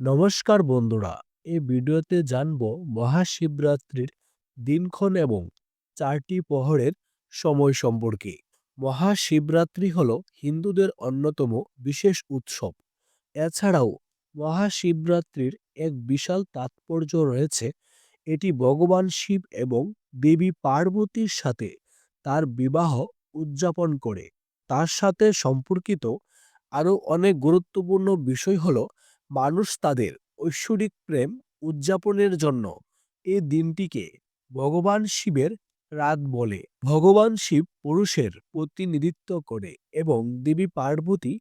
নমস্কার বন্ধুরা, এই ভিডিওতে জানব মহাশিবরাত্রির দিনক্ষণ এবং চারটি প্রহরের সময় সম্পর্কে। মহাশিবরাত্রি হল হিন্দুদের অন্যতম বিশেষ উৎসব। এছাড়াও মহাশিবরাত্রির এক বিশাল তাৎপর্য রয়েছে, এটি ভগবান শিব এবং দেবী পার্বতীর সাথে তার বিবাহ উদযাপন করে। তার সাথে সম্পর্কিত আরও অনেক গুরুত্বপূর্ণ বিষয় হলো মানুষ তাদের ঐশ্বরিক প্রেম উদযাপনের জন্য এ দিনটিকে ভগবান শিবের রাত বলে। ভগবান শিব পুরুষের প্রতিনিধিত্ব করে এবং দেবী পার্বতী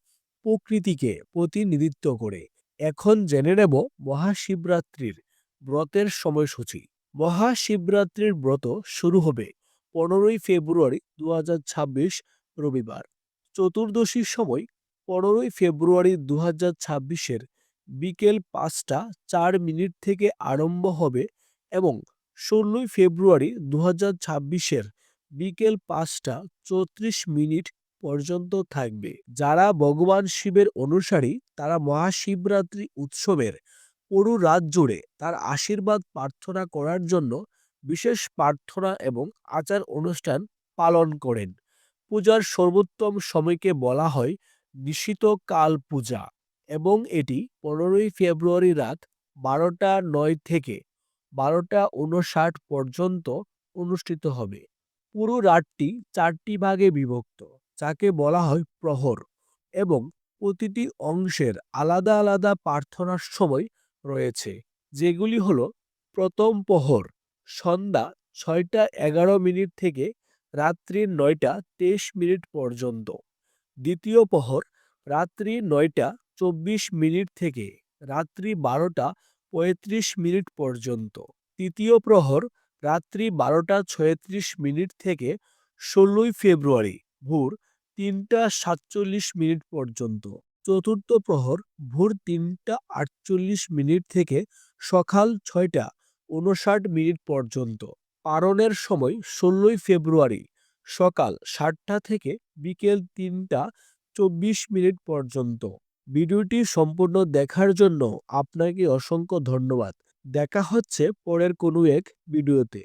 প্রকৃতিকে প্রতিনিধিত্ব করে। এখন জেনে নেব মহাশিবরাত্রির ব্রতের সময়সূচি। মহাশিবরাত্রির ব্রত শুরু হবে পনেরোই ফেব্রুয়ারি দু হাজার ছাব্বিশ রবিবার। চতুর্দশীর সময় পনেরোই ফেব্রুয়ারি দু হাজার ছাব্বিশের বিকেল পাঁচটা চার মিনিট থেকে আরম্ভ হবে এবং ষোলোই ফেব্রুয়ারি দু হাজার ছাব্বিশের বিকেল পাঁচটা চৌত্রিশ মিনিট পর্যন্ত থাকবে। যারা ভগবান শিবের অনুসারী, তারা মহাশিবরাত্রি উৎসবের পুরো রাত জুড়ে তার আশীর্বাদ প্রার্থনা করার জন্য বিশেষ প্রার্থনা এবং আচার অনুষ্ঠান পালন করেন। পূজার সর্বোত্তম সময়কে বলা হয় নিশিত কাল পূজা। এবং এটি পনেরোই ফেব্রুয়ারি রাত বারোটা নয় থেকে বারোটা উনষাট পর্যন্ত অনুষ্ঠিত হবে। পুরো রাতটি চারটি ভাগে বিভক্ত, যাকে বলা হয় প্রহর এবং প্রতিটি অংশের আলাদা আলাদা প্রার্থনার সময় রয়েছে, যেগুলি হলো প্রথম প্রহর সন্ধ্যা ছয়টা এগারো মিনিট থেকে রাত্রি নয়টা তেইশ মিনিট পর্যন্ত। দ্বিতীয় প্রহর রাত্রি নয়টা চব্বিশ মিনিট থেকে রাত্রি বারোটা পঁয়ত্রিশ মিনিট পর্যন্ত। তৃতীয় প্রহর রাত্রি বারোটা ছয়ত্রিশ মিনিট থেকে ষোলোই ফেব্রুয়ারি ভোর তিনটা সাতচল্লিশ মিনিট পর্যন্ত। চতুর্থ প্রহর ভোর তিনটা আটচল্লিশ মিনিট থেকে সকাল ছয়টা উনষাট মিনিট পর্যন্ত। পারণের সময় ষোলোই ফেব্রুয়ারি সকাল সাতটা থেকে বিকেল তিনটা চব্বিশ মিনিট পর্যন্ত। ভিডিওটি সম্পূর্ণ দেখার জন্য আপনাকে অসংখ্য ধন্যবাদ। দেখা হচ্ছে পরের কোনো এক ভিডিওতে।